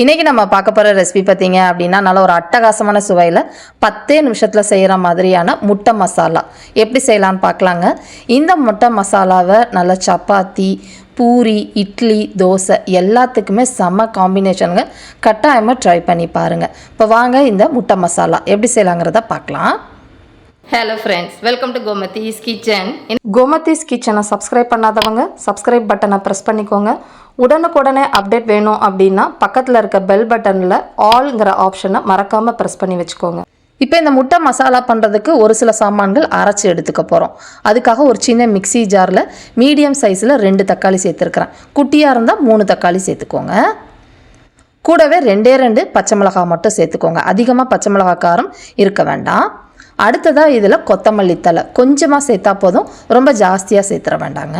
இன்றைக்கி நம்ம பார்க்க போகிற ரெசிபி பார்த்தீங்க அப்படின்னா நல்ல ஒரு அட்டகாசமான சுவையில் பத்தே நிமிஷத்தில் செய்கிற மாதிரியான முட்டை மசாலா. எப்படி செய்யலான்னு பார்க்கலாங்க. இந்த முட்டை மசாலாவை நல்ல சப்பாத்தி பூரி இட்லி தோசை எல்லாத்துக்குமே செம்ம காம்பினேஷனுங்க கட்டாயமாக ட்ரை பண்ணி பாருங்கள் இப்போ வாங்க இந்த முட்டை மசாலா. எப்படி செய்யலாங்கிறத பார்க்கலாம். Hello friends welcome to Gomathi's kitchen Gomathi's கிச்சனை சப்ஸ்கிரைப் பண்ணாதவங்க சப்ஸ்கிரைப் பட்டனை ப்ரெஸ் பண்ணிக்கோங்க. உடனுக்குடனே அப்டேட் வேணும் அப்படின்னா பக்கத்தில் இருக்க பெல் பட்டனில் ஆல்ங்கிற ஆப்ஷனை மறக்காமல் ப்ரெஸ் பண்ணி வச்சுக்கோங்க. இப்போ இந்த முட்டை மசாலா பண்ணுறதுக்கு ஒரு சில சாமான்கள் அரைச்சி எடுத்துக்க போகிறோம் அதுக்காக ஒரு சின்ன மிக்ஸி ஜாரில் மீடியம் சைஸில் ரெண்டு தக்காளி சேர்த்துருக்குறேன். குட்டியாக இருந்தால் மூணு தக்காளி சேர்த்துக்கோங்க. கூடவே ரெண்டே ரெண்டு பச்சை மிளகாய் மட்டும் சேர்த்துக்கோங்க. அதிகமாக பச்சை மிளகாய் காரம் இருக்க வேண்டாம். அடுத்ததாக இதில் கொத்தமல்லி தழை. கொஞ்சமாக சேர்த்தா போதும். ரொம்ப ஜாஸ்தியாக சேர்த்துற வேண்டாங்க.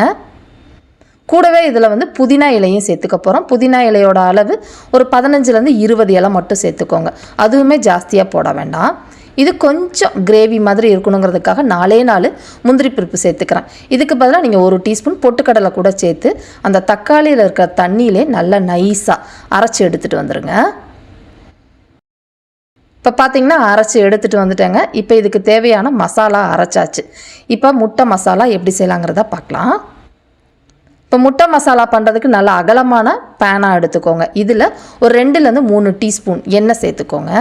கூடவே இதில் வந்து புதினா இலையும் சேர்த்துக்க போகிறோம் புதினா இலையோட அளவு ஒரு பதினஞ்சுலேருந்து இருபது இலை மட்டும் சேர்த்துக்கோங்க. அதுவுமே ஜாஸ்தியாக போட வேண்டாம். இது கொஞ்சம் கிரேவி மாதிரி இருக்கணுங்கிறதுக்காக நாலே நாள் முந்திரி பருப்பு சேர்த்துக்கிறேன். இதுக்கு பதிலாக நீங்கள் ஒரு டீஸ்பூன் பொட்டுக்கடலை கூட சேர்த்து அந்த தக்காளியில் இருக்கிற தண்ணியிலே நல்லா நைஸாக அரைச்சி எடுத்துகிட்டு வந்துடுங்க இப்போ பார்த்தீங்கன்னா அரைச்சி எடுத்துகிட்டு வந்துட்டேங்க. இப்போ இதுக்கு தேவையான மசாலா அரைச்சாச்சு. இப்போ முட்டை மசாலா எப்படி செய்யலாங்கிறத பார்க்கலாம் இப்போ முட்டை மசாலா பண்ணுறதுக்கு நல்ல அகலமான பேனாக எடுத்துக்கோங்க. இதில் ஒரு ரெண்டுலேருந்து மூணு டீஸ்பூன் எண்ணெய் சேர்த்துக்கோங்க.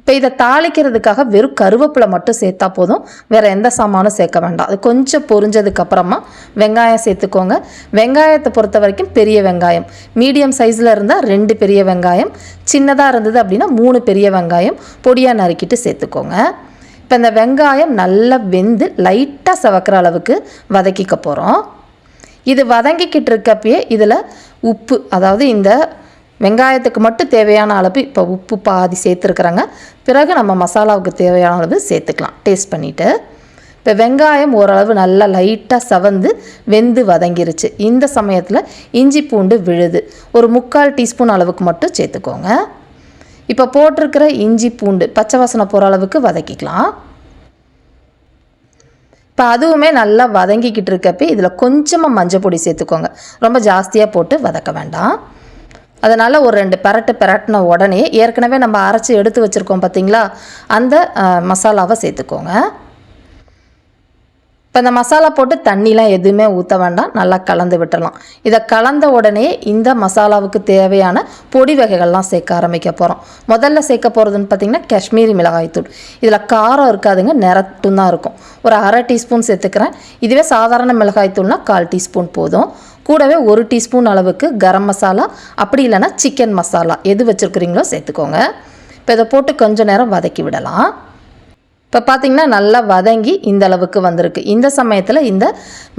இப்போ இதை தாளிக்கிறதுக்காக வெறும் கருவேப்பிலை மட்டும் சேர்த்தா போதும். வேறு எந்த சாமானும் சேர்க்க வேண்டாம். அது கொஞ்சம் பொரிஞ்சதுக்கப்புறமா வெங்காயம் சேர்த்துக்கோங்க. வெங்காயத்தை பொறுத்த வரைக்கும் பெரிய வெங்காயம். மீடியம் சைஸில் இருந்தால் ரெண்டு பெரிய வெங்காயம். சின்னதாக இருந்தது அப்படின்னா மூணு பெரிய வெங்காயம். பொடியாக நறுக்கிட்டு சேர்த்துக்கோங்க. இப்போ இந்த வெங்காயம் நல்லா வெந்து லைட்டாக சவக்கிற அளவுக்கு வதக்கிக்க போகிறோம் இது வதங்கிக்கிட்டு இருக்கப்பயே இதில் உப்பு அதாவது இந்த வெங்காயத்துக்கு மட்டும் தேவையான அளவு இப்போ உப்பு பாதி சேர்த்துருக்குறாங்க. பிறகு நம்ம மசாலாவுக்கு தேவையான அளவு சேர்த்துக்கலாம். டேஸ்ட் பண்ணிவிட்டு இப்போ வெங்காயம் ஓரளவு நல்லா லைட்டாக சவந்து வெந்து வதங்கிருச்சு. இந்த சமயத்தில் இஞ்சி பூண்டு விழுது. ஒரு முக்கால் டீஸ்பூன் அளவுக்கு மட்டும் சேர்த்துக்கோங்க. இப்போ போட்டிருக்கிற இஞ்சி பூண்டு பச்சை வாசனை போகிற அளவுக்கு வதக்கிக்கலாம். இப்போ அதுவுமே நல்லா வதங்கிக்கிட்டு இருக்கப்போ இதில் கொஞ்சமாக மஞ்சள் பொடி சேர்த்துக்கோங்க. ரொம்ப ஜாஸ்தியாக போட்டு வதக்க வேண்டாம். அதனால் ஒரு ரெண்டு பெரட்டு பெரட்டின உடனே ஏற்கனவே நம்ம அரைச்சி எடுத்து வச்சுருக்கோம் பார்த்தீங்களா அந்த மசாலாவை சேர்த்துக்கோங்க. இப்போ இந்த மசாலா போட்டு தண்ணிலாம் எதுவுமே ஊற்ற வேண்டாம். நல்லா கலந்து விட்டுடலாம் இதை கலந்த உடனே இந்த மசாலாவுக்கு தேவையான பொடி வகைகள்லாம் சேர்க்க ஆரம்பிக்க போகிறோம் முதல்ல சேர்க்க போகிறதுன்னு பார்த்தீங்கன்னா காஷ்மீரி மிளகாய்த்தூள் இதில் காரம் இருக்காதுங்க நிறட்டும் தான் இருக்கும். ஒரு அரை டீஸ்பூன் சேர்த்துக்கிறேன். இதுவே சாதாரண மிளகாய்த்தூள்னால் கால் டீஸ்பூன் போதும். கூடவே ஒரு டீஸ்பூன் அளவுக்கு கரம் மசாலா அப்படி இல்லைன்னா சிக்கன் மசாலா. எது வச்சுருக்குறீங்களோ சேர்த்துக்கோங்க. இப்போ இதை போட்டு கொஞ்சம் நேரம் வதக்கி விடலாம். இப்போ பார்த்தீங்கன்னா நல்லா வதங்கி இந்த அளவுக்கு வந்திருக்கு. இந்த சமயத்தில் இந்த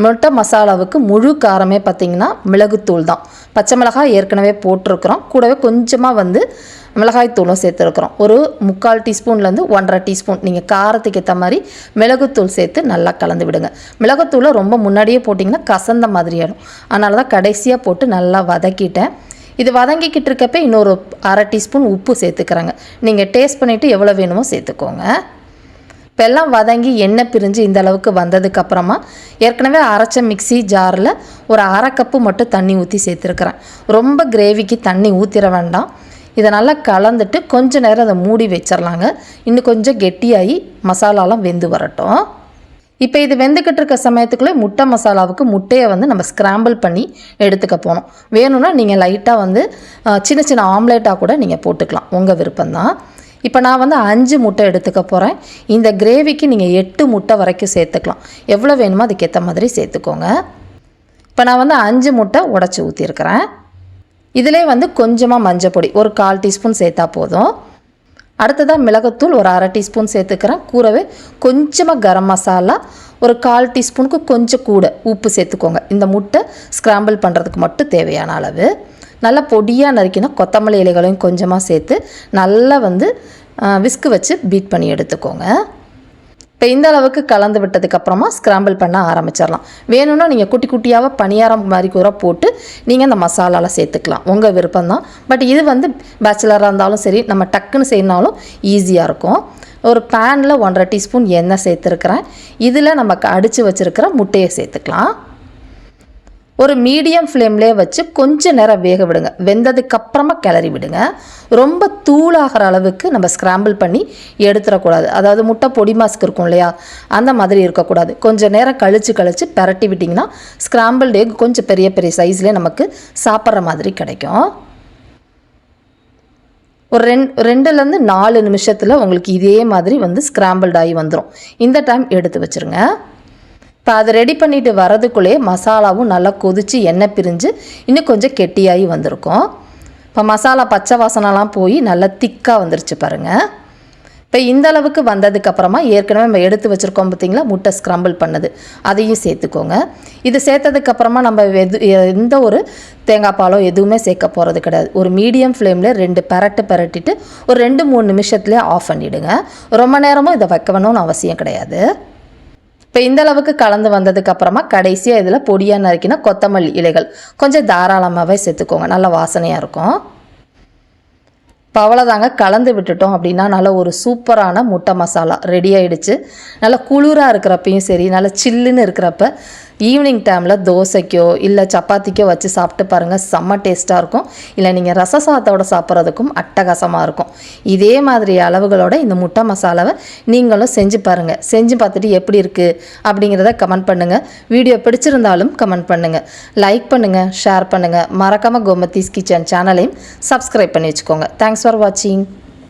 முட்டை மசாலாவுக்கு முழு காரமே பார்த்தீங்கன்னா மிளகுத்தூள் தான். பச்சை மிளகாய் ஏற்கனவே போட்டிருக்கிறோம். கூடவே கொஞ்சமாக வந்து மிளகாய் தூளும் சேர்த்துருக்குறோம். ஒரு முக்கால் டீஸ்பூன்லேருந்து ஒன்றரை டீஸ்பூன். நீங்கள் காரத்துக்கு ஏற்ற மாதிரி மிளகுத்தூள் சேர்த்து நல்லா கலந்து விடுங்க. மிளகுத்தூளை ரொம்ப முன்னாடியே போட்டிங்கன்னா கசந்த மாதிரி ஆகிடும் அதனால தான் கடைசியாக போட்டு நல்லா வதக்கிட்டேன். இது வதங்கிக்கிட்டு இருக்கப்ப இன்னொரு அரை டீஸ்பூன் உப்பு சேர்த்துக்கிறாங்க. நீங்கள் டேஸ்ட் பண்ணிவிட்டு எவ்வளோ வேணுமோ சேர்த்துக்கோங்க. இப்போ எல்லாம் வதங்கி எண்ணெய் பிரிஞ்சு இந்த அளவுக்கு வந்ததுக்கப்புறமா ஏற்கனவே அரைச்ச மிக்ஸி ஜாரில் ஒரு அரை கப்பு மட்டும் தண்ணி ஊற்றி சேர்த்துருக்குறேன். ரொம்ப கிரேவிக்கு தண்ணி ஊற்றிட வேண்டாம். இதை நல்லா கலந்துட்டு கொஞ்சம் நேரம் அதை மூடி வச்சிடலாங்க இன்னும் கொஞ்சம் கெட்டியாகி மசாலாலாம் வெந்து வரட்டும். இப்போ இது வெந்துக்கிட்டு இருக்க சமயத்துக்குள்ளே முட்டை மசாலாவுக்கு முட்டையை வந்து நம்ம ஸ்க்ராம்பிள் பண்ணி எடுத்துக்க போகணும். வேணும்னா நீங்கள் லைட்டாக வந்து சின்ன சின்ன ஆம்லேட்டாக கூட நீங்கள் போட்டுக்கலாம். உங்கள் விருப்பம்தான். இப்போ நான் வந்து அஞ்சு முட்டை எடுத்துக்க போகிறேன் இந்த கிரேவிக்கு நீங்கள் எட்டு முட்டை வரைக்கும் சேர்த்துக்கலாம். எவ்வளோ வேணுமோ அதுக்கேற்ற மாதிரி சேர்த்துக்கோங்க. இப்போ நான் வந்து அஞ்சு முட்டை உடச்சி ஊற்றிருக்கிறேன் இதிலே வந்து கொஞ்சமாக மஞ்சள் பொடி ஒரு கால் டீஸ்பூன் சேர்த்தா போதும். அடுத்ததாக மிளகுத்தூள் ஒரு அரை டீஸ்பூன் சேர்த்துக்கிறேன். கூடவே கொஞ்சமாக கரம் மசாலா ஒரு கால் டீஸ்பூனுக்கு கொஞ்சம் கூட உப்பு சேர்த்துக்கோங்க. இந்த முட்டை ஸ்க்ராம்பிள் பண்ணுறதுக்கு மட்டும் தேவையான அளவு. நல்லா பொடியாக நறுக்கினா கொத்தமல்லி இலைகளையும் கொஞ்சமாக சேர்த்து நல்லா வந்து விஸ்கு வச்சு பீட் பண்ணி எடுத்துக்கோங்க. இப்போ இந்த அளவுக்கு கலந்து விட்டதுக்கப்புறமா ஸ்க்ராம்பிள் பண்ண ஆரம்பிச்சிடலாம். வேணும்னா நீங்கள் குட்டி குட்டியாக பணியாரம் மாதிரி கூட போட்டு நீங்கள் அந்த மசாலாவில் சேர்த்துக்கலாம். உங்கள் விருப்பம்தான். பட் இது வந்து பேச்சுலராக இருந்தாலும் சரி நம்ம டக்குன்னு செய்யணாலும் ஈஸியாக இருக்கும். ஒரு பேனில் ஒன்றரை டீஸ்பூன் எண்ணெய் சேர்த்துருக்குறேன். இதில் நம்ம அடித்து வச்சுருக்கிற முட்டையை சேர்த்துக்கலாம். ஒரு மீடியம் ஃப்ளேம்லேயே வச்சு கொஞ்ச நேரம் வேக விடுங்க. வெந்ததுக்கு அப்புறமா கிளறி விடுங்க. ரொம்ப தூளாகிற அளவுக்கு நம்ம ஸ்க்ராம்பிள் பண்ணி எடுத்துடக்கூடாது அதாவது முட்டை பொடி மாஸ்க் இருக்கும் இல்லையா? அந்த மாதிரி இருக்கக்கூடாது. கொஞ்சம் நேரம் கழித்து கழித்து பரட்டி விட்டிங்கன்னா ஸ்க்ராம்பிள்டு எக் கொஞ்சம் பெரிய பெரிய சைஸ்லேயே நமக்கு சாப்பிட்ற மாதிரி கிடைக்கும். ஒரு ரெண் ரெண்டுலேருந்து நாலு நிமிஷத்தில் உங்களுக்கு இதே மாதிரி வந்து ஸ்க்ராம்பிள்ட் ஆகி வந்துடும் இந்த டைம் எடுத்து வச்சுருங்க. இப்போ அதை ரெடி பண்ணிட்டு வரதுக்குள்ளேயே மசாலாவும் நல்லா கொதித்து எண்ணெய் பிரிஞ்சு இன்னும் கொஞ்சம் கெட்டியாகி வந்திருக்கும். இப்போ மசாலா பச்சை வாசனைலாம் போய் நல்லா திக்காக வந்துருச்சு பாருங்கள் இப்போ இந்த அளவுக்கு வந்ததுக்கப்புறமா ஏற்கனவே நம்ம எடுத்து வச்சுருக்கோம் பார்த்தீங்களா முட்டை ஸ்க்ரம்பிள் பண்ணது. அதையும் சேர்த்துக்கோங்க. இது சேர்த்ததுக்கப்புறமா நம்ம எது எந்த ஒரு தேங்காய் பாலோ எதுவுமே சேர்க்க போகிறது கிடையாது. ஒரு மீடியம் ஃப்ளேமில் ரெண்டு பரட்டு பரட்டிட்டு ஒரு ரெண்டு மூணு நிமிஷத்துலேயே ஆஃப் பண்ணிவிடுங்க ரொம்ப நேரமும் இதை வைக்க வேணும்னு அவசியம் கிடையாது. இப்போ இந்த அளவுக்கு கலந்து வந்ததுக்கு அப்புறமா கடைசியாக இதில் பொடியாக நறுக்கினா கொத்தமல்லி இலைகள். கொஞ்சம் தாராளமாகவே சேர்த்துக்கோங்க. நல்ல வாசனையாக இருக்கும். இப்போ அவ்வளோதாங்க கலந்து விட்டுட்டோம் அப்படின்னா நல்ல ஒரு சூப்பரான முட்டை மசாலா ரெடி ஆகிடுச்சு நல்லா குளிராக இருக்கிறப்பையும் சரி நல்லா சில்லுன்னு இருக்கிறப்ப ஈவினிங் டைமில் தோசைக்கோ இல்லை சப்பாத்திக்கோ வச்சு சாப்பிட்டு பாருங்கள் செம்ம டேஸ்ட்டாக இருக்கும். இல்லை நீங்கள் ரச சாதத்தோட சாப்பிட்றதுக்கும் அட்டகாசமாக இருக்கும். இதே மாதிரி அளவுகளோட இந்த முட்டை மசாலாவை நீங்களும் செஞ்சு பாருங்கள் செஞ்சு பார்த்துட்டு எப்படி இருக்குது அப்படிங்கிறத கமெண்ட் பண்ணுங்கள் வீடியோ பிடிச்சிருந்தாலும் கமெண்ட் பண்ணுங்கள் லைக் பண்ணுங்கள் ஷேர் பண்ணுங்கள் மறக்காமல் கோமத்தீஸ் கிச்சன் சேனலையும் சப்ஸ்கிரைப் பண்ணி வச்சுக்கோங்க. தேங்க்ஸ் ஃபார் வாட்சிங்